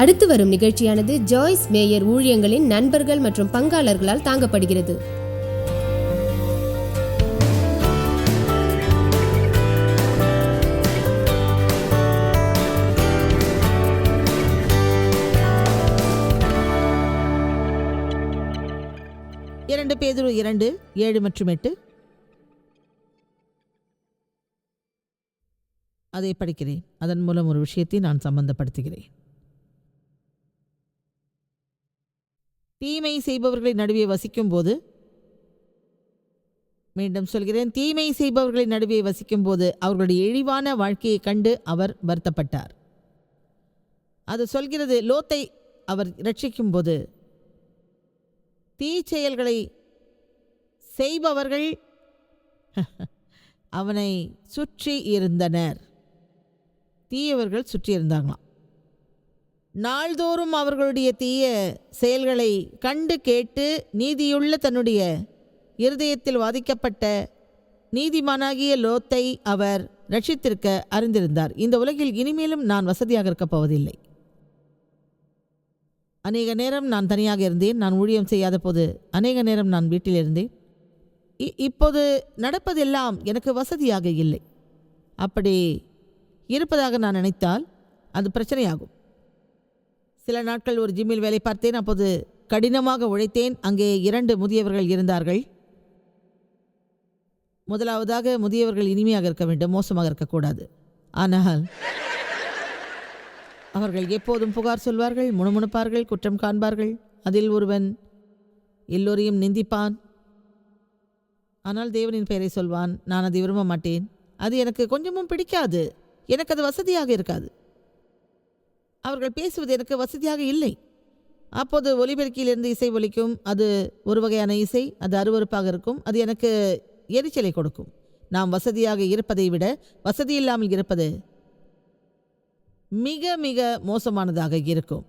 அடுத்து வரும் நிகழ்ச்சியானது ஜாய்ஸ் மேயர் ஊழியங்களின் நண்பர்கள் மற்றும் பங்காளர்களால் தாங்கப்படுகிறது. இரண்டு பேதுரு இரண்டு ஏழு மற்றும் எட்டு. அதை படிக்கிறேன். அதன் மூலம் ஒரு விஷயத்தை நான் சம்பந்தப்படுத்துகிறேன். தீமை செய்பவர்களின் நடுவே வசிக்கும் போது மீண்டும் சொல்கிறேன் தீமை செய்பவர்களின் நடுவே வசிக்கும் போது அவர்களுடைய இழிவான வாழ்க்கையை கண்டு அவர் வருத்தப்பட்டார். அது சொல்கிறது லோத்தை அவர் ரட்சிக்கும் போது தீச்செயல்களை செய்பவர்கள் அவனை சுற்றி இருந்தனர். தீயவர்கள் சுற்றி இருந்தாங்களாம். நாள்தோறும் அவர்களுடைய தீய செயல்களை கண்டு கேட்டு நீதியுள்ள தன்னுடைய இருதயத்தில் வாதிக்கப்பட்ட நீதிமானாகிய லோத்தை அவர் ரட்சித்திருக்க அறிந்திருந்தார். இந்த உலகில் இனிமேலும் நான் வசதியாக இருக்கப் போவதில்லை. அநேக நேரம் நான் தனியாக இருந்தேன். நான் ஊழியம் செய்யாத போது அநேக நேரம் நான் வீட்டில் இருந்தேன். இ- இப்போது நடப்பதெல்லாம் எனக்கு வசதியாக இல்லை. அப்படி இருப்பதாக நான் நினைத்தால் அது பிரச்சனையாகும். சில நாட்கள் ஒரு ஜிம்மில் வேலை பார்த்தேன். அப்போது கடினமாக உழைத்தேன். அங்கே இரண்டு முதியவர்கள் இருந்தார்கள். முதலாவதாக முதியவர்கள் இனிமையாக இருக்க வேண்டும். மோசமாக இருக்கக்கூடாது. ஆனால் அவர்கள் எப்போதும் புகார் சொல்வார்கள் முணுமுணுப்பார்கள் குற்றம் காண்பார்கள். அதில் ஒருவன் எல்லோரையும் நிந்திப்பான். ஆனால் தேவனின் பெயரை சொல்வான் நான் அதை விரும்ப மாட்டேன். அது எனக்கு கொஞ்சமும் பிடிக்காது. எனக்கு அது வசதியாக இருக்காது. அவர்கள் பேசுவது எனக்கு வசதியாக இல்லை. அப்போது ஒலிபெருக்கியிலிருந்து இசை ஒலிக்கும் அது ஒரு வகையான இசை அது அருவருப்பாக இருக்கும் அது எனக்கு எரிச்சலை கொடுக்கும். நாம் வசதியாக இருப்பதை விட வசதி இல்லாமல் இருப்பது மிக மிக மோசமானதாக இருக்கும்.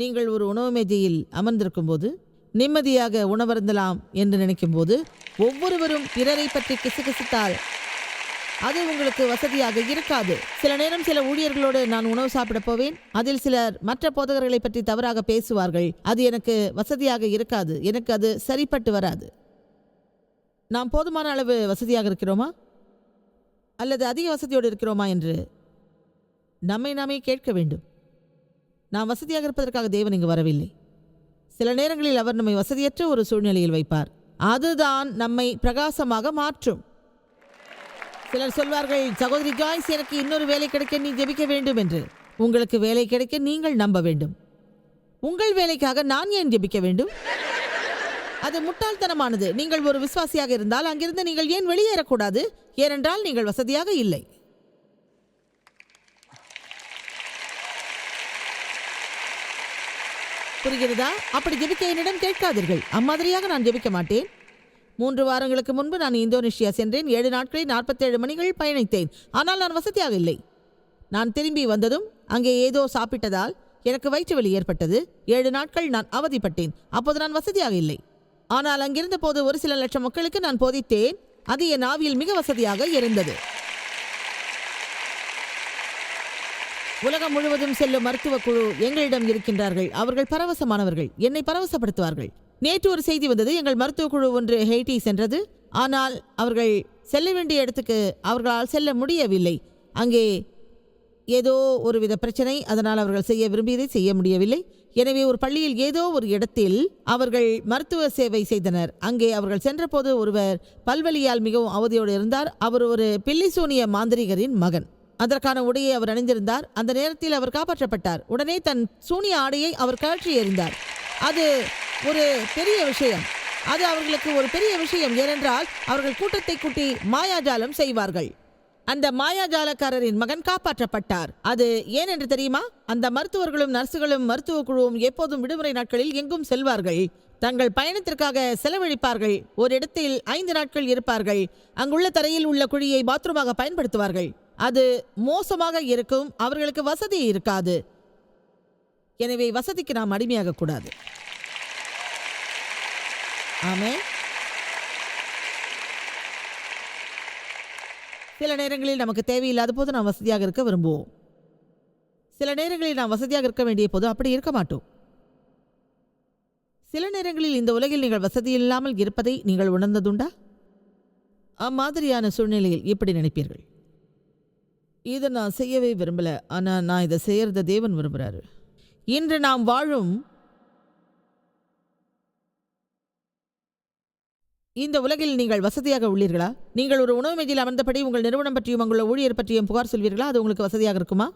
நீங்கள் ஒரு உணவு மேஜையில் அமர்ந்திருக்கும் போது நிம்மதியாக உணவருந்தலாம் என்று நினைக்கும் போது ஒவ்வொருவரும் பிறரை பற்றி கிசுகிசுத்தால் அது உங்களுக்கு வசதியாக இருக்காது. சில நேரம் சில ஊழியர்களோடு நான் உணவு சாப்பிட போவேன். அதில் சிலர் மற்ற போதகர்களை பற்றி தவறாக பேசுவார்கள். அது எனக்கு வசதியாக இருக்காது. எனக்கு அது சரிப்பட்டு வராது. நாம் போதுமான அளவு வசதியாக இருக்கிறோமா? அல்லது அதிக வசதியோடு இருக்கிறோமா என்று? நம்மை நாமே கேட்க வேண்டும். நாம் வசதியாக இருப்பதற்காக தேவன் இங்கு வரவில்லை. சில நேரங்களில் அவர் நம்மை வசதியற்ற ஒரு சூழ்நிலையில் வைப்பார். அதுதான் நம்மை பிரகாசமாக மாற்றும். சிலர் சொல்வார்கள் சகோதரி ஜாய்ஸ் எனக்கு இன்னொரு வேலை கிடைக்க நீ ஜெபிக்க வேண்டும் என்று. உங்களுக்கு வேலை கிடைக்க நீங்கள் நம்ப வேண்டும். உங்கள் வேலைக்காக நான் ஏன் ஜெபிக்க வேண்டும்? அது முட்டாள்தனமானது. நீங்கள் ஒரு விசுவாசியாக இருந்தால் அங்கிருந்து நீங்கள் ஏன் வெளியேறக்கூடாது? ஏனென்றால் நீங்கள் வசதியாக இல்லை. புரிகிறதா? அப்படி ஜெபிக்க என்னிடம் கேட்காதீர்கள். அம்மாதிரியாக நான் ஜெபிக்க மாட்டேன். மூன்று வாரங்களுக்கு முன்பு நான் இந்தோனேஷியா சென்றேன். ஏழு நாட்களில் நாற்பத்தேழு மணிகள் பயணித்தேன். ஆனால் நான் வசதியாக இல்லை நான் திரும்பி வந்ததும் அங்கே ஏதோ சாப்பிட்டதால் எனக்கு வயிற்று வலி ஏற்பட்டது. ஏழு நாட்கள் நான் அவதிப்பட்டேன். அப்போது நான் வசதியாக இல்லை ஆனால் அங்கிருந்த போது ஒரு சில லட்சம் மக்களுக்கு நான் போதித்தேன். அது என் ஆவியில் மிக வசதியாக இருந்தது. உலகம் முழுவதும் செல்லும் மருத்துவ குழு எங்களிடம் இருக்கின்றார்கள். அவர்கள் பரவசமானவர்கள். என்னை பரவசப்படுத்துவார்கள். நேற்று ஒரு செய்தி வந்தது. எங்கள் மருத்துவ குழு ஒன்று ஹெய்டி சென்றது. ஆனால் அவர்கள் செல்ல வேண்டிய இடத்துக்கு அவர்களால் செல்ல முடியவில்லை. அங்கே ஏதோ ஒரு வித பிரச்சனை. அதனால் அவர்கள் செய்ய விரும்பியதை செய்ய முடியவில்லை. எனவே ஒரு பள்ளியில் ஏதோ ஒரு இடத்தில் அவர்கள் மருத்துவ சேவை செய்தனர். அங்கே அவர்கள் சென்றபோது ஒருவர் பல்வலியால் மிகவும் அவதியோடு இருந்தார். அவர் ஒரு பில்லிசூனிய மாந்திரிகரின் மகன். அதற்கான உடையை அவர் அணிந்திருந்தார். அந்த நேரத்தில் அவர் காப்பாற்றப்பட்டார். உடனே தன் சூனிய ஆடையை அவர் கழற்றி எறிந்தார் அது ஒரு பெரிய விஷயம். அது அவர்களுக்கு ஒரு பெரிய விஷயம் ஏனென்றால் அவர்கள் கூட்டத்தை கூட்டி மாயாஜாலம் செய்வார்கள். அந்த மாயாஜாலக்காரரின் மகன் காப்பாற்றப்பட்டார். அது ஏன் என்று தெரியுமா? அந்த மருத்துவர்களும் நர்சுகளும் மருத்துவ குழுவும் எப்போதும் விடுமுறை நாட்களில் எங்கும் செல்வார்கள். தங்கள் பயணத்திற்காக செலவழிப்பார்கள். ஒரு இடத்தில் ஐந்து நாட்கள் இருப்பார்கள். அங்குள்ள தரையில் உள்ள குழியை பாத்ரூமாக பயன்படுத்துவார்கள். அது மோசமாக இருக்கும். அவர்களுக்கு வசதி இருக்காது. எனவே வசதிக்கு நாம் அடிமையாக கூடாது. ஆமே சில நேரங்களில் நமக்கு தேவையில்லாத போது நாம் வசதியாக இருக்க விரும்புவோம். சில நேரங்களில் நாம் வசதியாக இருக்க வேண்டிய போது அப்படி இருக்க மாட்டோம். சில நேரங்களில் இந்த உலகில் நீங்கள் வசதி இல்லாமல் இருப்பதை நீங்கள் உணர்ந்ததுண்டா? அம்மாதிரியான சூழ்நிலையில் இப்படி நினைப்பீர்கள். இதை நான் செய்யவே விரும்பல ஆனால் நான் இதை செய்கிறத தேவன் விரும்புகிறாரு இன்று நாம் வாழும் இந்த உலகில் நீங்கள் வசதியாக உள்ளீர்களா? நீங்கள் ஒரு உணவு மேஜையில் அமர்ந்தபடி உங்கள் நிறுவனம் பற்றியும் உங்கள் ஊழியர் பற்றியும் புகார் சொல்வீர்களா? அது உங்களுக்கு வசதியாக இருக்குமா?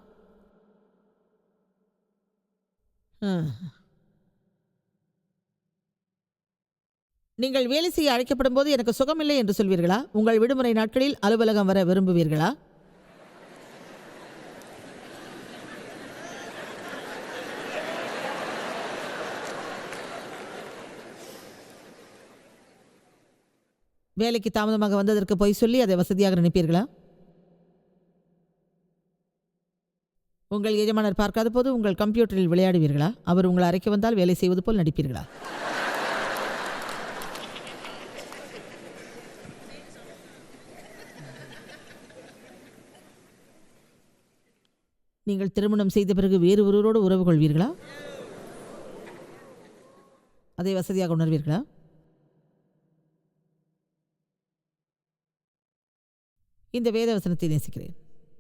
நீங்கள் வேலை செய்ய அழைக்கப்படும் போது எனக்கு சுகமில்லை என்று சொல்வீர்களா? உங்கள் விடுமுறை நாட்களில் அலுவலகம் வர விரும்புவீர்களா? வேலைக்கு தாமதமாக வந்ததற்கு போய் சொல்லி அதை வசதியாக நினைப்பீர்களா? உங்கள் எஜமானர் பார்க்காத போது உங்கள் கம்ப்யூட்டரில் விளையாடுவீர்களா? அவர் உங்கள் அறைக்கு வந்தால் வேலை செய்வது போல் நடிப்பீர்களா? நீங்கள் திருமணம் செய்த பிறகு வேறு ஒருவரோடு உறவு கொள்வீர்களா? அதை வசதியாக உணர்வீர்களா? இந்த வேதவசனத்தை நேசிக்கிறேன்.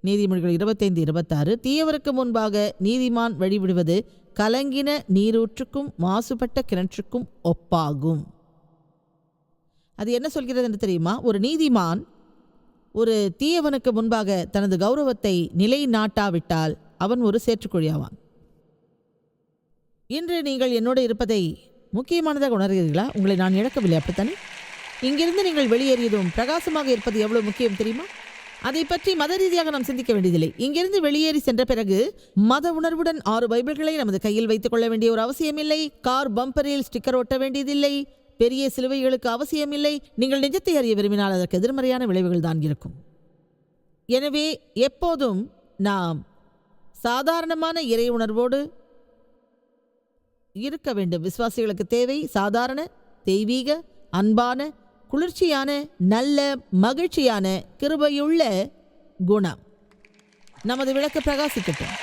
நீதிமொழிகள் இருபத்தைந்து இருபத்தாறு தீயவருக்கு முன்பாக நீதிமான் வழிவிடுவது கலங்கின நீரூற்றுக்கும் மாசுபட்ட கிணற்றுக்கும் ஒப்பாகும். அது என்ன சொல்கிறது என்று தெரியுமா? ஒரு நீதிமான் ஒரு தீயவனுக்கு முன்பாக தனது கௌரவத்தை நிலைநாட்டாவிட்டால் அவன் ஒரு சேற்றுக்குழியாவான். இன்று நீங்கள் என்னோடு இருப்பதை முக்கியமானதாக உணர்கிறீர்களா? உங்களை நான் இழக்கவில்லை அப்படித்தானே? இங்கிருந்து நீங்கள் வெளியேறியதும் பிரகாசமாக இருப்பது எவ்வளவு முக்கியம் தெரியுமா? அதை பற்றி மத ரீதியாக நாம் சிந்திக்க வேண்டியதில்லை. இங்கிருந்து வெளியேறி சென்ற பிறகு மத உணர்வுடன் ஆறு பைபிள்களை நமது கையில் வைத்துக் கொள்ள வேண்டிய ஒரு அவசியமில்லை. கார் பம்பரில் ஸ்டிக்கர் ஒட்ட வேண்டியதில்லை. பெரிய சிலுவைகளுக்கு அவசியமில்லை. நீங்கள் நிஜத்தை அறிய விரும்பினால் அதற்கு எதிர்மறையான விளைவுகள் தான் இருக்கும். எனவே எப்போதும் நாம் சாதாரணமான இறை உணர்வோடு இருக்க வேண்டும். விசுவாசிகளுக்கு தேவை சாதாரண தெய்வீக அன்பான குளிர்ச்சியான நல்ல மகிழ்ச்சியான கிருபையுள்ள குணம். நமது விளக்கு பிரகாசிக்கட்டும்.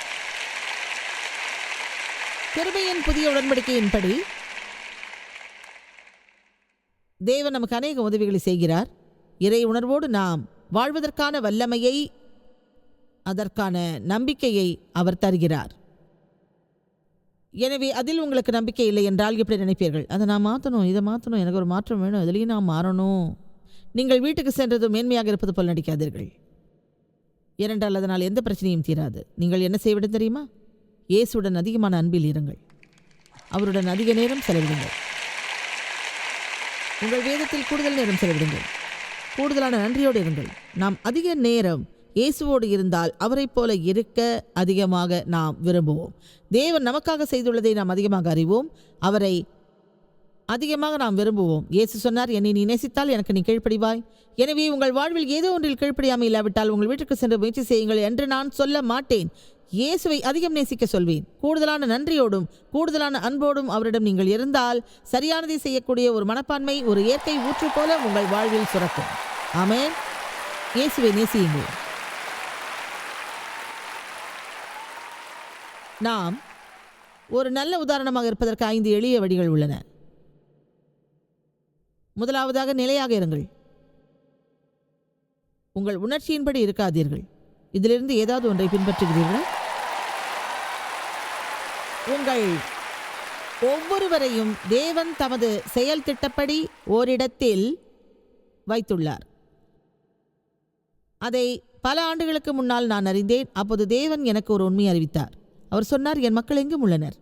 கிருபையின் புதிய உடன்படிக்கையின்படி தேவன் நமக்கு அநேக உதவிகளை செய்கிறார். இறை உணர்வோடு நாம் வாழ்வதற்கான வல்லமையை அதற்கான நம்பிக்கையை அவர் தருகிறார். எனவே அதில் உங்களுக்கு நம்பிக்கை இல்லை என்றால் எப்படி நினைப்பீர்கள்? அதை நான் மாற்றணும் இதை மாற்றணும் எனக்கு ஒரு மாற்றம் வேணும் இதுலேயும் நான் மாறணும். நீங்கள் வீட்டுக்கு சென்றதும் மேன்மையாக இருப்பது போல் நடிக்காதீர்கள். ஏனென்றால் அதனால் எந்த பிரச்சனையும் தீராது. நீங்கள் என்ன செய்விடும் தெரியுமா? இயேசுடன் அதிகமான அன்பில் இருங்கள். அவருடன் அதிக நேரம் செலவிடுங்கள். உங்கள் வேதத்தில் கூடுதல் நேரம் செலவிடுங்கள். கூடுதலான நன்றியோடு இருங்கள். நாம் அதிக நேரம் இயேசுவோடு இருந்தால் அவரைப் போல இருக்க அதிகமாக நாம் விரும்புவோம். தேவன் நமக்காக செய்துள்ளதை நாம் அதிகமாக அறிவோம். அவரை அதிகமாக நாம் விரும்புவோம். இயேசு சொன்னார் என்னை நீ நேசித்தால் எனக்கு நீ கீழ்ப்படிவாய். எனவே உங்கள் வாழ்வில் ஏதோ ஒன்றில் கீழ்ப்படியாமல் இல்லாவிட்டால் உங்கள் வீட்டுக்கு சென்று முயற்சி செய்யுங்கள் என்று நான் சொல்ல மாட்டேன். இயேசுவை அதிகம் நேசிக்க சொல்வேன். கூடுதலான நன்றியோடும் கூடுதலான அன்போடும் அவரிடம் நீங்கள் இருந்தால் சரியானதை செய்யக்கூடிய ஒரு மனப்பான்மை ஒரு இயற்கை ஊற்று போல உங்கள் வாழ்வில் சுரக்கும். ஆமே இயேசுவை நேசியுங்கள். நாம் ஒரு நல்ல உதாரணமாக இருப்பதற்கு ஐந்து எளிய வழிகள் உள்ளன. முதலாவதாக நிலையாக இருங்கள். உங்கள் உணர்ச்சியின்படி இருக்காதீர்கள். இதிலிருந்து ஏதாவது ஒன்றை பின்பற்றுகிறீர்களா? உங்கள் ஒவ்வொருவரையும் தேவன் தமது செயல் திட்டப்படி ஓரிடத்தில் வைத்துள்ளார். அதை பல ஆண்டுகளுக்கு முன்னால் நான் அறிந்தேன். அப்போது தேவன் எனக்கு ஒரு உண்மை அறிவித்தார். அவர் சொன்னார் என் மக்கள் எங்கும் உள்ளனர்.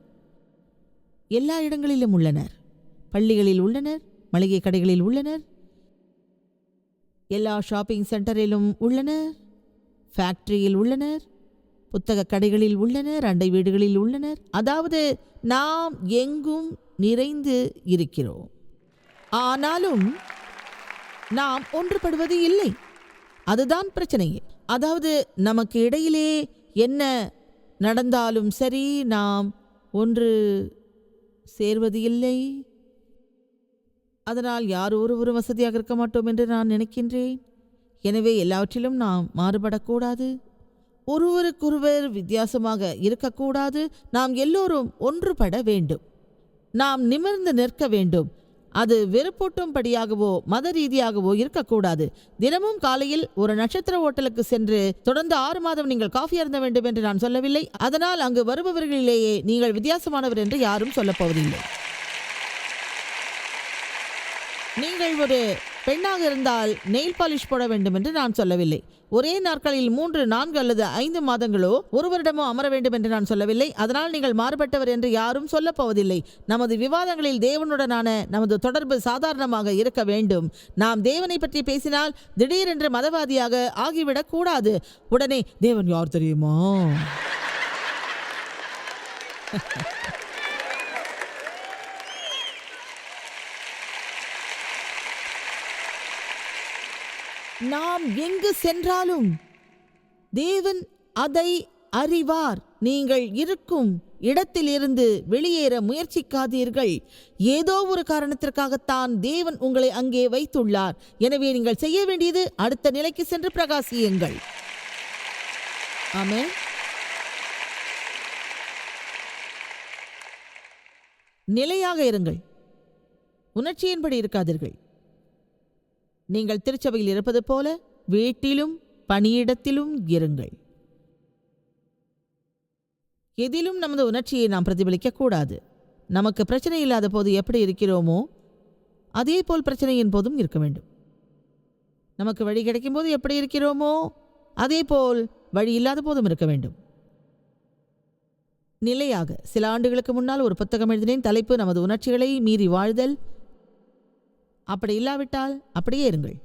எல்லா இடங்களிலும் உள்ளனர். பள்ளிகளில் உள்ளனர் மளிகை கடைகளில் உள்ளனர். எல்லா ஷாப்பிங் சென்டரிலும் உள்ளனர். ஃபேக்டரியில் உள்ளனர். புத்தக கடைகளில் உள்ளனர். அண்டை வீடுகளில் உள்ளனர். அதாவது நாம் எங்கும் நிறைந்து இருக்கிறோம். ஆனாலும் நாம் ஒன்றுபடுவது இல்லை. அதுதான் பிரச்சனையே. அதாவது நமக்கு இடையிலே என்ன நடந்தாலும் சரி நாம் ஒன்று சேர்வது இல்லை. அதனால் யார் ஒருவரும் வசதியாக இருக்க மாட்டோம் என்று நான் நினைக்கின்றேன். எனவே எல்லாவற்றிலும் நாம் மாறுபடக்கூடாது. ஒருவருக்கொருவர் வித்தியாசமாக இருக்கக்கூடாது. நாம் எல்லோரும் ஒன்றுபட வேண்டும். நாம் நிமிர்ந்து நிற்க வேண்டும். அது வெறுப்பூட்டும்படியாகவோ மத ரீதியாகவோ இருக்கக்கூடாது. தினமும் காலையில் ஒரு நட்சத்திர ஓட்டலுக்கு சென்று தொடர்ந்து ஆறு மாதம் நீங்கள் காஃபி அருந்த வேண்டும் என்று நான் சொல்லவில்லை. அதனால் அங்கு வருபவர்களிலேயே நீங்கள் வித்தியாசமானவர் என்று யாரும் சொல்லப்போவதில்லை நீங்கள் ஒரு பெண்ணாக இருந்தால் நெயில் பாலிஷ் போட வேண்டும் என்று நான் சொல்லவில்லை. ஒரே நாட்களில் மூன்று நான்கு அல்லது ஐந்து மாதங்களோ ஒரு வருடமோ அமர வேண்டும் என்று நான் சொல்லவில்லை. அதனால் நீங்கள் மாறுபட்டவர் என்று யாரும் சொல்லப் போவதில்லை. நமது விவாதங்களில் தேவனுடனான நமது தொடர்பு சாதாரணமாக இருக்க வேண்டும். நாம் தேவனை பற்றி பேசினால் திடீரென்று மதவாதியாக ஆகிவிடக் கூடாது. உடனே தேவன் யார் தெரியுமா? நாம் எங்கு சென்றாலும் தேவன் அதை அறிவார். நீங்கள் இருக்கும் இடத்திலிருந்து வெளியேற முயற்சிக்காதீர்கள். ஏதோ ஒரு காரணத்திற்காகத்தான் தேவன் உங்களை அங்கே வைத்துள்ளார். எனவே நீங்கள் செய்ய வேண்டியது அடுத்த நிலைக்கு சென்று பிரகாசியுங்கள். ஆமே நிலையாக இருங்கள். உணர்ச்சியின்படி இருக்காதீர்கள். நீங்கள் திருச்சபையில் இருப்பது போல வீட்டிலும் பணியிடத்திலும் இருங்கள். எதிலும் நமது உணர்ச்சியை நாம் பிரதிபலிக்க கூடாது. நமக்கு பிரச்சனை இல்லாத போது எப்படி இருக்கிறோமோ அதே போல் பிரச்சனையின் போதும் இருக்க வேண்டும். நமக்கு வழி கிடைக்கும் போது எப்படி இருக்கிறோமோ அதே போல் வழி இல்லாத போதும் இருக்க வேண்டும். நிலையாக சில ஆண்டுகளுக்கு முன்னால் ஒரு புத்தகம் எழுதினேன். தலைப்பு நமது உணர்ச்சிகளை மீறி வாழ்தல் அப்படி இல்லாவிட்டால் அப்படியே இருங்கள்.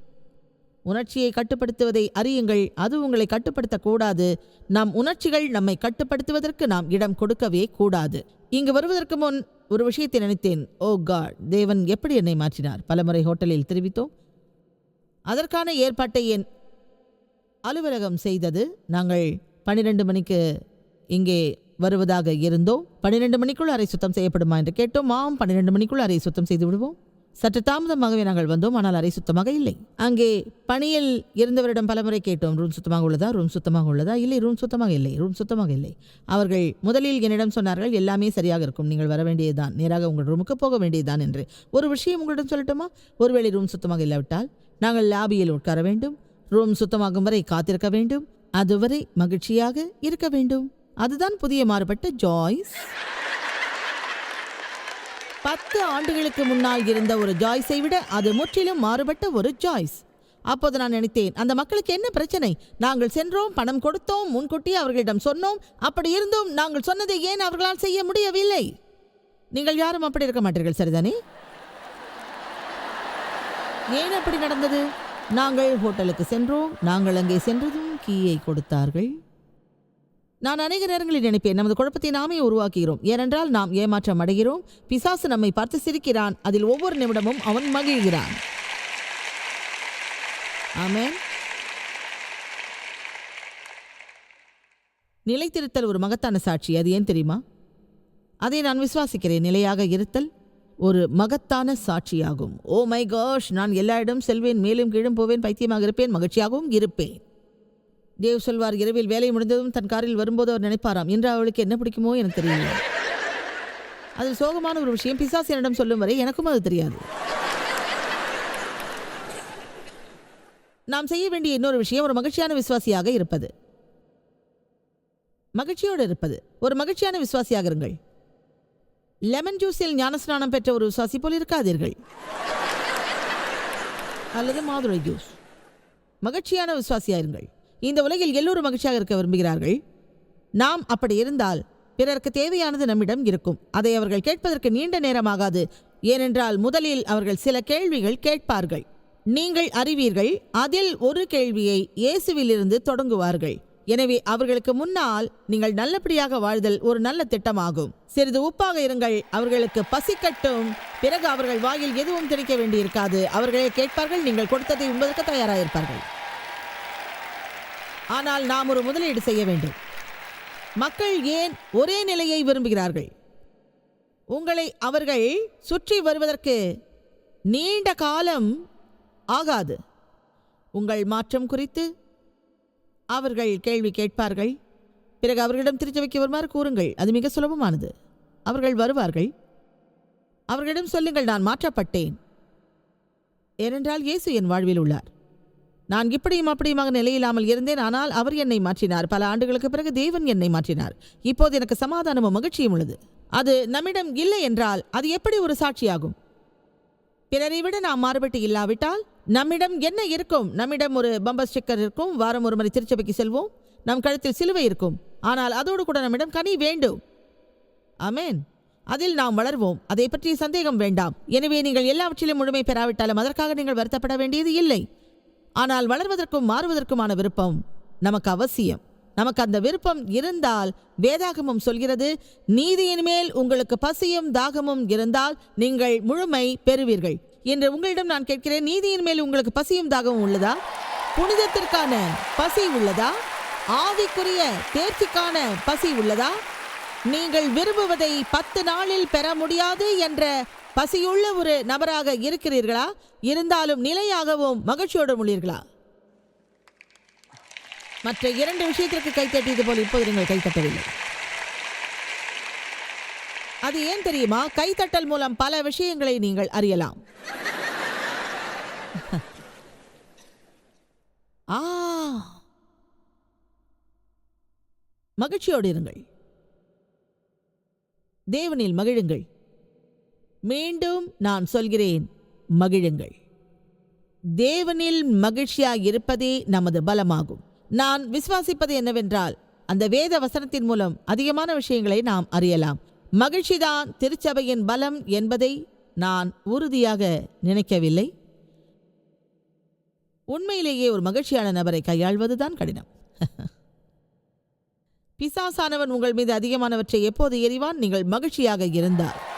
உணர்ச்சியை கட்டுப்படுத்துவதை அறியுங்கள். அது உங்களை கட்டுப்படுத்தக்கூடாது. நம் உணர்ச்சிகள் நம்மை கட்டுப்படுத்துவதற்கு நாம் இடம் கொடுக்கவே கூடாது. இங்கு வருவதற்கு முன் ஒரு விஷயத்தை நினைத்தேன். ஓ காட் தேவன் எப்படி என்னை மாற்றினார்? பலமுறை ஹோட்டலில் தெரிவித்தோம். அதற்கான ஏற்பாட்டை என் அலுவலகம் செய்தது. நாங்கள் பன்னிரண்டு மணிக்கு இங்கே வருவதாக இருந்தோம். பன்னிரெண்டு மணிக்குள் அறை சுத்தம் செய்யப்படுமா என்று கேட்டோம். ஆம் பன்னிரெண்டு மணிக்குள் அறை சுத்தம் செய்து விடுவோம். சற்று தாமதமாகவே நாங்கள் வந்தோம் ஆனால் அறை சுத்தமாக இல்லை. அங்கே பணியில் இருந்தவரிடம் பலமுறை கேட்டோம் ரூம் சுத்தமாக உள்ளதா? ரூம் சுத்தமாக உள்ளதா? இல்லை ரூம் சுத்தமாக இல்லை ரூம் சுத்தமாக இல்லை. அவர்கள் முதலில் என்னிடம் சொன்னார்கள் எல்லாமே சரியாக இருக்கும் நீங்கள் வர வேண்டியதுதான் நேராக உங்கள் ரூமுக்கு போக வேண்டியதுதான் என்று. ஒரு விஷயம் உங்களிடம் சொல்லட்டுமா? ஒருவேளை ரூம் சுத்தமாக இல்லாவிட்டால் நாங்கள் லாபியில் உட்கார வேண்டும் ரூம் சுத்தமாகும் வரை காத்திருக்க வேண்டும் அதுவரை மகிழ்ச்சியாக இருக்க வேண்டும். அதுதான் புதிய மாறுபட்ட ஜாய்ஸ். பத்து ஆண்டுகளுக்கு முன்னால் இருந்த ஒரு ஜாய்ஸை விட அது முற்றிலும் மாறுபட்ட ஒரு ஜாய்ஸ். அப்போது நான் நினைத்தேன் அந்த மக்களுக்கு என்ன பிரச்சனை? நாங்கள் சென்றோம் பணம் கொடுத்தோம் முன்கூட்டியே அவர்களிடம் சொன்னோம். அப்படி இருந்தும் நாங்கள் சொன்னதை ஏன் அவர்களால் செய்ய முடியவில்லை? நீங்கள் யாரும் அப்படி இருக்க மாட்டீர்கள் சரிதானே? ஏன் அப்படி நடந்தது? நாங்கள் ஹோட்டலுக்கு சென்றோம் நாங்கள் அங்கே சென்றதும் கீயை கொடுத்தார்கள். நான் அநேக நேரங்களில் நினைப்பேன் நமது குழப்பத்தை நாமே உருவாக்குகிறோம். ஏனென்றால் நாம் ஏமாற்றம் அடைகிறோம். பிசாசு நம்மை பார்த்து சிரிக்கிறான். அதில் ஒவ்வொரு நிமிடமும் அவன் மகிழ்கிறான். ஆமென். நிலைத்திருத்தல் ஒரு மகத்தான சாட்சி. அது ஏன் தெரியுமா? அதை நான் விசுவாசிக்கிறேன். நிலையாக இருத்தல் ஒரு மகத்தான சாட்சியாகும். ஓ மை காஷ் நான் எல்லா இடம் செல்வேன் மேலும் கீழும் போவேன் பைத்தியமாக இருப்பேன் மகிழ்ச்சியாகவும் இருப்பேன். தேவ் சொல்வார் இரவில் வேலை முடிந்ததும் தன் காரில் வரும்போது அவர் நினைப்பாராம். இன்று அவளுக்கு என்ன பிடிக்குமோ எனக்கு தெரியல. அது சோகமான ஒரு விஷயம். பிசாஸ் என்னிடம் சொல்லும் வரை எனக்கும் அது தெரியாது. நாம் செய்ய வேண்டிய இன்னொரு விஷயம் ஒரு மகிழ்ச்சியான விசுவாசியாக இருப்பது. மகிழ்ச்சியோடு இருப்பது. ஒரு மகிழ்ச்சியான விசுவாசியாக இருங்கள். லெமன் ஜூஸில் ஞானஸ்நானம் பெற்ற ஒரு விசுவாசி போல் இருக்காதீர்கள். அல்லது மாதுளை ஜூஸ் மகிழ்ச்சியான விசுவாசியாயிருங்கள் இந்த உலகில் எல்லோரும் மகிழ்ச்சியாக இருக்க விரும்புகிறார்கள். நாம் அப்படி இருந்தால் பிறருக்கு தேவையானது நம்மிடம் இருக்கும். அதை அவர்கள் கேட்பதற்கு நீண்ட நேரமாகாது. ஏனென்றால் முதலில் அவர்கள் சில கேள்விகள் கேட்பார்கள். நீங்கள் அறிவீர்கள் அதில் ஒரு கேள்வியை இயேசுவிலிருந்து தொடங்குவார்கள். எனவே அவர்களுக்கு முன்னால் நீங்கள் நல்லபடியாக வாழ்தல் ஒரு நல்ல திட்டமாகும். சிறிது உப்பாக இருங்கள் அவர்களுக்கு பசிக்கட்டும். பிறகு அவர்கள் வாயில் எதுவும் திணிக்க வேண்டியிருக்காது. அவர்களே கேட்பார்கள் நீங்கள் கொடுத்ததை உண்பதற்கு தயாராயிருப்பார்கள். ஆனால் நாம் ஒரு முதலீடு செய்ய வேண்டும். மக்கள் ஏன் ஒரே நிலையை விரும்புகிறார்கள்? உங்களை அவர்கள் சுற்றி வருவதற்கு நீண்ட காலம் ஆகாது. உங்கள் மாற்றம் குறித்து அவர்கள் கேள்வி கேட்பார்கள். பிறகு அவர்களிடம் திருச்சி வைக்க வருமாறு கூறுங்கள். அது மிக சுலபமானது. அவர்கள் வருவார்கள். அவர்களிடம் சொல்லுங்கள் நான் மாற்றப்பட்டேன். ஏனென்றால் இயேசு என் வாழ்வில் உள்ளார். நான் இப்படியும் அப்படியுமாக நிலையில்லாமல் இருந்தேன். ஆனால் அவர் என்னை மாற்றினார். பல ஆண்டுகளுக்கு பிறகு தேவன் என்னை மாற்றினார். இப்போது எனக்கு சமாதானமும் மகிழ்ச்சியும் உள்ளது. அது நம்மிடம் இல்லை என்றால் அது எப்படி ஒரு சாட்சியாகும்? பிறரை விட நாம் மாறுபட்டு இல்லாவிட்டால் நம்மிடம் என்ன இருக்கும்? நம்மிடம் ஒரு பம்பர் ஸ்டிக்கர் இருக்கும். வாரம் ஒரு முறை திருச்சபைக்கு செல்வோம். நம் கழுத்தில் சிலுவை இருக்கும். ஆனால் அதோடு கூட நம்மிடம் கனி வேண்டும். அமேன் அதில் நாம் வளர்வோம். அதை பற்றிய சந்தேகம் வேண்டாம். எனவே நீங்கள் எல்லாவற்றிலும் முழுமை பெறாவிட்டாலும் அதற்காக நீங்கள் வருத்தப்பட வேண்டியது இல்லை. ஆனால் வளர்வதற்கும் மாறுவதற்குமான விருப்பம் நமக்கு அவசியம். நமக்கு அந்த விருப்பம் இருந்தால் வேதாகமம் சொல்கிறது நீதியின் மேல் உங்களுக்கு பசியும் தாகமும் இருந்தால் நீங்கள் முழுமை பெறுவீர்கள். என்று உங்களிடம் நான் கேட்கிறேன் நீதியின் மேல் உங்களுக்கு பசியும் தாகமும் உள்ளதா? புனிதத்திற்கான பசி உள்ளதா? ஆவிக்குரிய தேர்ச்சிக்கான பசி உள்ளதா? நீங்கள் விரும்புவதை பத்து நாளில் பெற முடியாது என்ற பசியுள்ள ஒரு நபராக இருக்கிறீர்களா? இருந்தாலும் நிலையாகவும் மகிழ்ச்சியோடும் உள்ளீர்களா? மற்ற இரண்டு விஷயத்திற்கு கைத்தட்டியது போல் இப்போது நீங்கள் கைத்தட்டவில்லை அது ஏன் தெரியுமா? கைத்தட்டல் மூலம் பல விஷயங்களை நீங்கள் அறியலாம். ஆ. மகிழ்ச்சியோடு இருங்கள். தேவனில் மகிழுங்கள். மீண்டும் நான் சொல்கிறேன் மகிழுங்கள். தேவனில் மகிழ்ச்சியாய் இருப்பதே நமது பலமாகும். நான் விசுவாசிப்பது என்னவென்றால் அந்த வேத வசனத்தின் மூலம் அதிகமான விஷயங்களை நாம் அறியலாம். மகிழ்ச்சிதான் திருச்சபையின் பலம் என்பதை நான் உறுதியாக நினைக்கவில்லை. உண்மையிலேயே ஒரு மகிழ்ச்சியான நபரை கையாள்வதுதான் கடினம். பிசாசானவன் உங்கள் மீது அதிகமானவற்றை எப்போது எறிவான்? நீங்கள் மகிழ்ச்சியாக இருந்தால்.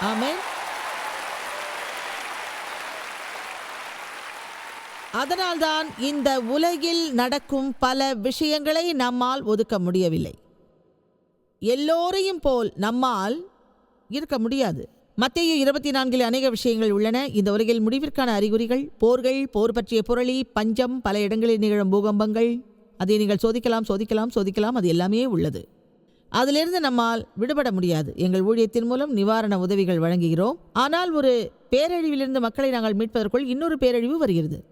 ஆமென் அதனால்தான் இந்த உலகில் நடக்கும் பல விஷயங்களை நம்மால் ஒதுக்க முடியவில்லை. எல்லோரையும் போல் நம்மால் இருக்க முடியாது. மத்திய இருபத்தி நான்கில் அநேக விஷயங்கள் உள்ளன. இந்த உலகில் முடிவிற்கான அறிகுறிகள் போர்கள் போர் பற்றிய புரளி பஞ்சம் பல இடங்களில் நிகழும் பூகம்பங்கள் அதை நீங்கள் சோதிக்கலாம் சோதிக்கலாம் சோதிக்கலாம் அது எல்லாமே உள்ளது. அதிலிருந்து நம்மால் விடுபட முடியாது. எங்கள் ஊழியத்தின் மூலம் நிவாரண உதவிகள் வழங்குகிறோம். ஆனால் ஒரு பேரழிவிலிருந்து மக்களை நாங்கள் மீட்பதற்குள் இன்னொரு பேரழிவு வருகிறது.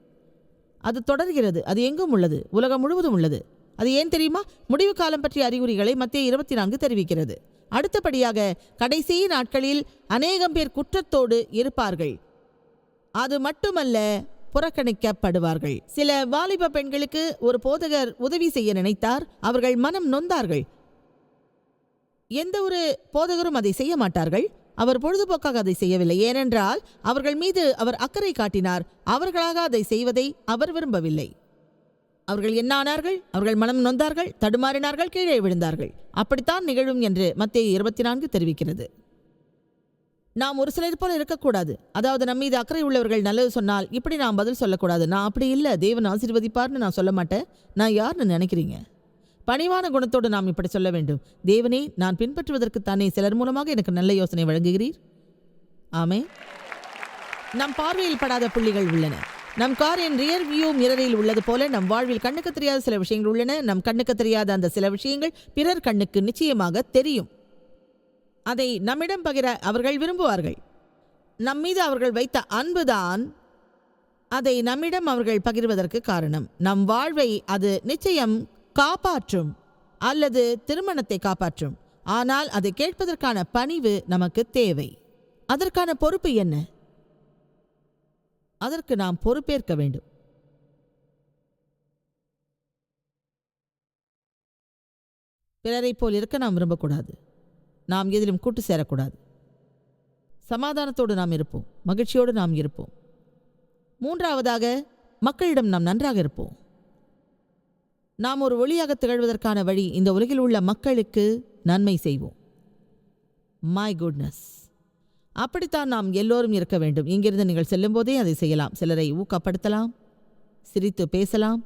அது தொடர்கிறது. அது எங்கும் உள்ளது. உலகம் முழுவதும் உள்ளது. அது ஏன் தெரியுமா? முடிவு காலம் பற்றிய அறிகுறிகளை மத்திய இருபத்தி நான்கு தெரிவிக்கிறது. அடுத்தபடியாக கடைசி நாட்களில் அநேகம் பேர் குற்றத்தோடு இருப்பார்கள். அது மட்டுமல்ல புறக்கணிக்கப்படுவார்கள். சில வாலிப பெண்களுக்கு ஒரு போதகர் உதவி செய்ய நினைத்தார். அவர்கள் மனம் நொந்தார்கள். எந்த ஒரு போதகரும் அதை செய்ய மாட்டார்கள். அவர் பொழுதுபோக்காக அதை செய்யவில்லை. ஏனென்றால் அவர்கள் மீது அவர் அக்கறை காட்டினார். அவர்களாக அதை செய்வதை அவர் விரும்பவில்லை. அவர்கள் என்ன ஆனார்கள் அவர்கள் மனம் நொந்தார்கள் தடுமாறினார்கள் கீழே விழுந்தார்கள். அப்படித்தான் நிகழும் என்று மத்திய இருபத்தி நான்கு தெரிவிக்கிறது. நாம் ஒரு சிலர் போல இருக்கக்கூடாது. அதாவது நம்ம மீது அக்கறை உள்ளவர்கள் நல்லது சொன்னால் இப்படி நான் பதில் சொல்லக்கூடாது. நான் அப்படி இல்லை. தேவன் ஆசீர்வதிப்பார்னு நான் சொல்ல மாட்டேன். நான் யாருன்னு நினைக்கிறீங்க? பணிவான குணத்தோடு நாம் இப்படி சொல்ல வேண்டும். தேவனே நான் பின்பற்றுவதற்கு தானே சிலர் மூலமாக எனக்கு நல்ல யோசனை வழங்குகிறீர். ஆமே நம் பார்வையில் படாத புள்ளிகள் உள்ளன. நம் காரின் ரியர் வியூ மிரரில் உள்ளது போல நம் வாழ்வில் கண்ணுக்கு தெரியாத சில விஷயங்கள் உள்ளன. நம் கண்ணுக்கு தெரியாத அந்த சில விஷயங்கள் பிறர் கண்ணுக்கு நிச்சயமாக தெரியும். அதை நம்மிடம் பகிர அவர்கள் விரும்புவார்கள். நம் மீது அவர்கள் வைத்த அன்புதான் அதை நம்மிடம் அவர்கள் பகிர்வதற்கு காரணம். நம் வாழ்வை அது நிச்சயம் காப்பாற்றும் அல்லது திருமணத்தை காப்பாற்றும். ஆனால் அதை கேட்பதற்கான பணிவு நமக்கு தேவை. அதற்கான பொறுப்பு என்ன? அதற்கு நாம் பொறுப்பேற்க வேண்டும். பிறரைப் போல் இருக்க நாம் விரும்பக்கூடாது. நாம் எதிலும் கூட்டு சேரக்கூடாது. சமாதானத்தோடு நாம் இருப்போம். மகிழ்ச்சியோடு நாம் இருப்போம். மூன்றாவதாக மக்களிடம் நாம் நன்றாக இருப்போம். நாம் ஒரு ஒளியாக திகழ்வதற்கான வழி இந்த உலகில் உள்ள மக்களுக்கு நன்மை செய்வோம். மை குட்னஸ் அப்படித்தான் நாம் எல்லோரும் இருக்க வேண்டும். இங்கிருந்து நீங்கள் செல்லும்போதே அதை செய்யலாம். சிலரை ஊக்கப்படுத்தலாம். சிரித்து பேசலாம்.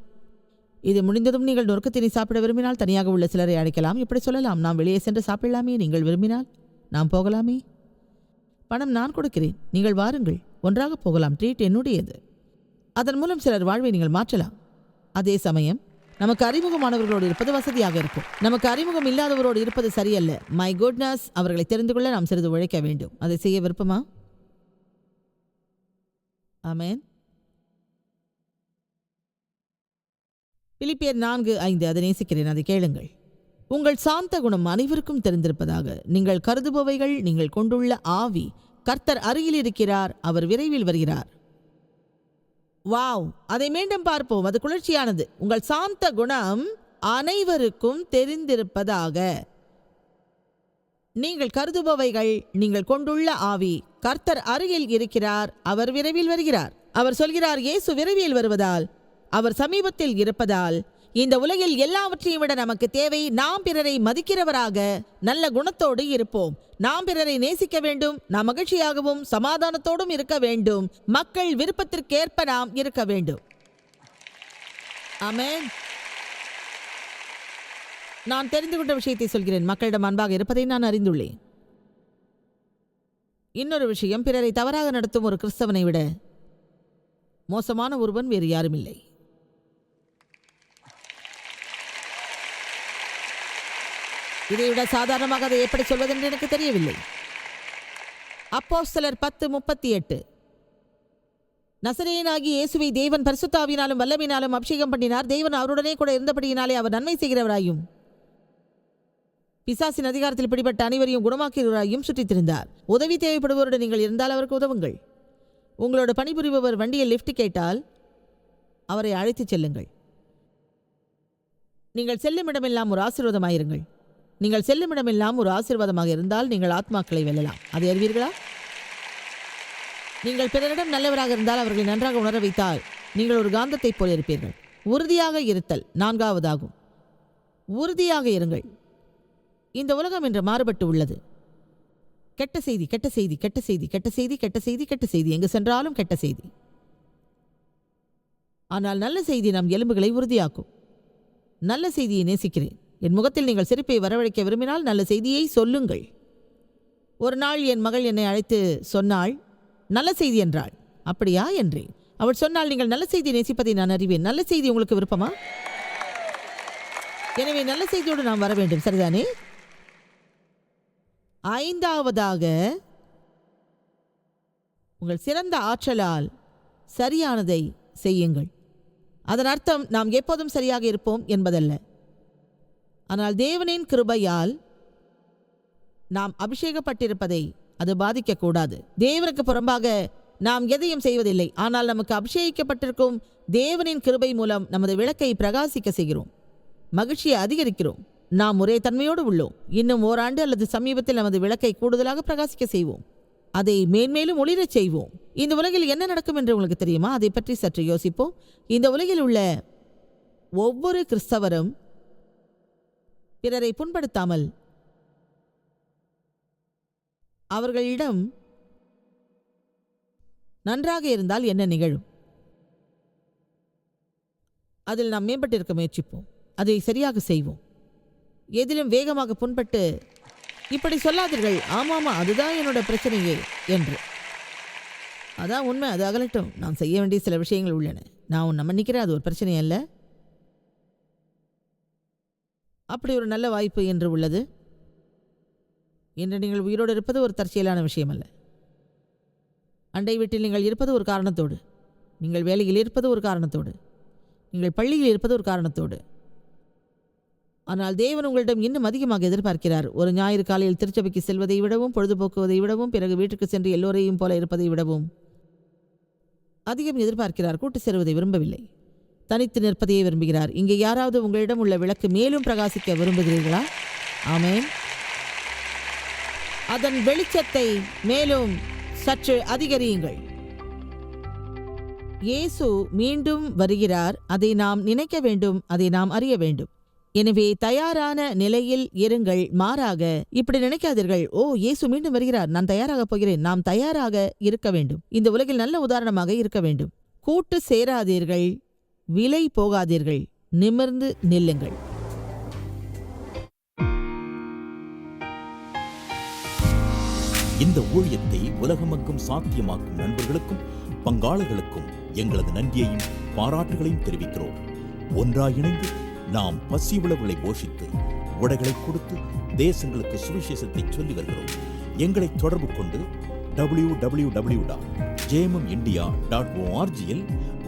இது முடிந்ததும் நீங்கள் நொறுக்கத்தினை சாப்பிட விரும்பினால் தனியாக உள்ள சிலரை அழைக்கலாம். இப்படி சொல்லலாம். நாம் வெளியே சென்று சாப்பிடலாமே. நீங்கள் விரும்பினால் நாம் போகலாமே. பணம் நான் கொடுக்கிறேன். நீங்கள் வாருங்கள். ஒன்றாக போகலாம். ட்ரீட் என்னுடையது. அதன் மூலம் சிலர் வாழ்வை நீங்கள் மாற்றலாம். அதே சமயம் நமக்கு அறிமுகமானவர்களோடு இருப்பது வசதியாக இருக்கும். நமக்கு அறிமுகம் இல்லாதவரோடு இருப்பது சரியல்ல. மை குட்னஸ் அவர்களை தெரிந்து கொள்ள நாம் சிறிது உழைக்க வேண்டும். அதை செய்ய விருப்பமா? ஆமேன் பிலிப்பியர் நான்கு ஐந்து அதை நேசிக்கிறேன் அதை கேளுங்கள். உங்கள் சாந்த குணம் அனைவருக்கும் தெரிந்திருப்பதாக நீங்கள் கருதுபவைகள் நீங்கள் கொண்டுள்ள ஆவி கர்த்தர் அருகில் இருக்கிறார் அவர் விரைவில் வருகிறார். வாவ். அதை மீண்டும் பார்ப்போம். அது குளிர்ச்சியானது. உங்கள் சாந்த குணம் அனைவருக்கும் தெரிந்திருப்பதாக. நீங்கள் கருதுபவைகள் நீங்கள் கொண்டுள்ள ஆவி. கர்த்தர் அருகில் இருக்கிறார் அவர் விரைவில் வருகிறார். அவர் சொல்கிறார் இயேசு விரைவில் வருவதால் அவர் சமீபத்தில் இருப்பதால் இந்த உலகில் எல்லாவற்றையும் விட நமக்கு தேவை நாம் பிறரை மதிக்கிறவராக நல்ல குணத்தோடு இருப்போம். நாம் பிறரை நேசிக்க வேண்டும் நாம் மகிழ்ச்சியாகவும் சமாதானத்தோடும் இருக்க வேண்டும். மக்கள் விருப்பத்திற்கேற்ப நாம் இருக்க வேண்டும். ஆமென். நான் தெரிந்து கொண்ட விஷயத்தை சொல்கிறேன். மக்களிடம் அன்பாக இருப்பதை நான் அறிந்துள்ளேன். இன்னொரு விஷயம் பிறரை தவறாக நடத்தும் ஒரு கிறிஸ்தவனை விட மோசமான ஒருவன் வேறு யாரும் இல்லை இதைவிட சாதாரணமாக அதை எப்படி சொல்வதென்று எனக்கு தெரியவில்லை. அப்போ சிலர் பத்து முப்பத்தி எட்டு நசரேயனாகி இயேசுவை தேவன் பரிசுத்தாவினாலும் வல்லமினாலும் அபிஷேகம் பண்ணினார். தேவன் அவருடனே கூட இருந்தபடியினாலே அவர் நன்மை செய்கிறவராயும் பிசாசின் அதிகாரத்தில் பிடிபட்ட அனைவரையும் குணமாக்குகிறவராயும் சுற்றித்திருந்தார். உதவி தேவைப்படுபவருடன் நீங்கள் இருந்தால் அவருக்கு உதவுங்கள். உங்களோட பணிபுரிபவர் வண்டியில் லிஃப்ட் கேட்டால் அவரை அழைத்துச் செல்லுங்கள். நீங்கள் செல்லும் இடமெல்லாம் ஒரு ஆசீர்வாதமாயிருங்கள். நீங்கள் செல்லும் இடமெல்லாம் ஒரு ஆசீர்வாதமாக இருந்தால் நீங்கள் ஆத்மாக்களை வெல்லலாம். அதை அறிவீர்களா? நீங்கள் பிறரிடம் நல்லவராக இருந்தால் அவர்களை நன்றாக உணர வைத்தால் நீங்கள் ஒரு காந்தத்தைப் போல இருப்பீர்கள். உறுதியாக இருத்தல் நான்காவதாகும். உறுதியாக இருங்கள். இந்த உலகம் இன்று மாறுபட்டு உள்ளது. கெட்ட செய்தி கெட்ட செய்தி கெட்ட செய்தி கெட்ட செய்தி கெட்ட செய்தி கெட்ட செய்தி. எங்கு சென்றாலும் கெட்ட செய்தி. ஆனால் நல்ல செய்தி நம் எலும்புகளை உறுதியாக்கும். நல்ல செய்தியை நேசிக்கிறேன். என் முகத்தில் நீங்கள் சிரிப்பை வரவழைக்க விரும்பினால் நல்ல செய்தியை சொல்லுங்கள். ஒரு நாள் என் மகள் என்னை அழைத்து சொன்னாள் நல்ல செய்தி என்றாள். அப்படியா? என்றேன். அவள் சொன்னால் நீங்கள் நல்ல செய்தி நேசிப்பதை நான் அறிவேன். நல்ல செய்தி உங்களுக்கு விருப்பமா? எனவே நல்ல செய்தியோடு நாம் வர வேண்டும். சரிதானே? ஐந்தாவதாக உங்கள் சிறந்த ஆற்றலால் சரியானதை செய்யுங்கள். அதன் அர்த்தம் நாம் எப்போதும் சரியாக இருப்போம் என்பதல்ல. ஆனால் தேவனின் கிருபையால் நாம் அபிஷேகப்பட்டிருப்பதை அது பாதிக்கக்கூடாது. தேவனுக்கு புறம்பாக நாம் எதையும் செய்வதில்லை. ஆனால் நமக்கு அபிஷேகிக்கப்பட்டிருக்கும் தேவனின் கிருபை மூலம் நமது விளக்கை பிரகாசிக்க செய்கிறோம். மகிழ்ச்சியை அதிகரிக்கிறோம். நாம் ஒரே தன்மையோடு உள்ளோம். இன்னும் ஓராண்டு அல்லது சமீபத்தில் நமது விளக்கை கூடுதலாக பிரகாசிக்க செய்வோம். அதை மேன்மேலும் ஒளிரச் செய்வோம். இந்த உலகில் என்ன நடக்கும் என்று உங்களுக்கு தெரியுமா? அதை பற்றி சற்று யோசிப்போம். இந்த உலகில் உள்ள ஒவ்வொரு கிறிஸ்தவரும் பிறரை புண்படுத்தாமல். அவர்களிடம் நன்றாக இருந்தால் என்ன நிகழும்? அதில் நாம் மேம்பட்டிருக்க முயற்சிப்போம். அதை சரியாக செய்வோம். எதிலும் வேகமாக புண்பட்டு இப்படி சொல்லாதீர்கள். ஆமாமா அதுதான் என்னோட பிரச்சனையே என்று. அதான் உண்மை அது அகலட்டும். நாம் செய்ய வேண்டிய சில விஷயங்கள் உள்ளன. நான் உன்னை மன்னிக்கிறேன் அது ஒரு பிரச்சனை அல்ல அப்படி ஒரு நல்ல வாய்ப்பு என்று உள்ளது. இன்று நீங்கள் உயிரோடு இருப்பது ஒரு தற்செயலான விஷயம் அல்ல அண்டை வீட்டில் நீங்கள் இருப்பது ஒரு காரணத்தோடு. நீங்கள் வேலையில் இருப்பது ஒரு காரணத்தோடு. நீங்கள் பள்ளியில் இருப்பது ஒரு காரணத்தோடு. ஆனால் தேவன் உங்களிடம் இன்னும் அதிகமாக எதிர்பார்க்கிறார். ஒரு ஞாயிறு காலையில் திருச்சபைக்கு செல்வதை விடவும் பொழுதுபோக்குவதை விடவும் பிறகு வீட்டுக்கு சென்று எல்லோரையும் போல இருப்பதை விடவும். அதிகம் எதிர்பார்க்கிறார். கூட்டு சேருவதை விரும்பவில்லை. தனித்து நிற்பதையே விரும்புகிறார். இங்கே யாராவது உங்களிடம் உள்ள விளக்கு மேலும் பிரகாசிக்க விரும்புகிறீர்களா? ஆமேன். அதன் வெளிச்சத்தை மேலும் சற்று அதிகரியுங்கள். இயேசு மீண்டும் வருகிறார். அதை நாம் நினைக்க வேண்டும் அதை நாம் அறிய வேண்டும். எனவே தயாரான நிலையில் இருங்கள் மாறாக இப்படி நினைக்காதீர்கள். ஓ இயேசு மீண்டும் வருகிறார். நான் தயாராக போகிறேன். நாம் தயாராக இருக்க வேண்டும். இந்த உலகில் நல்ல உதாரணமாக இருக்க வேண்டும். கூட்டு சேராதீர்கள். விலை போகாதீர்கள். நிமிர்ந்து நில்லுங்கள். இந்த ஊழியத்தை உலகமெங்கும் சாத்தியமாக்கும் நண்பர்களுக்கும் பங்காளர்களுக்கும் எங்களது நன்றியையும் பாராட்டுகளையும் தெரிவிக்கிறோம். ஒன்றாக இணைந்து நாம் பசி உழவுகளை போஷித்து உடைகளை கொடுத்து தேசங்களுக்கு சுவிசேஷத்தை சொல்லி வருகிறோம். எங்களை தொடர்பு கொண்டு W W W dot jemam India dot ஓஆர்ஜியில்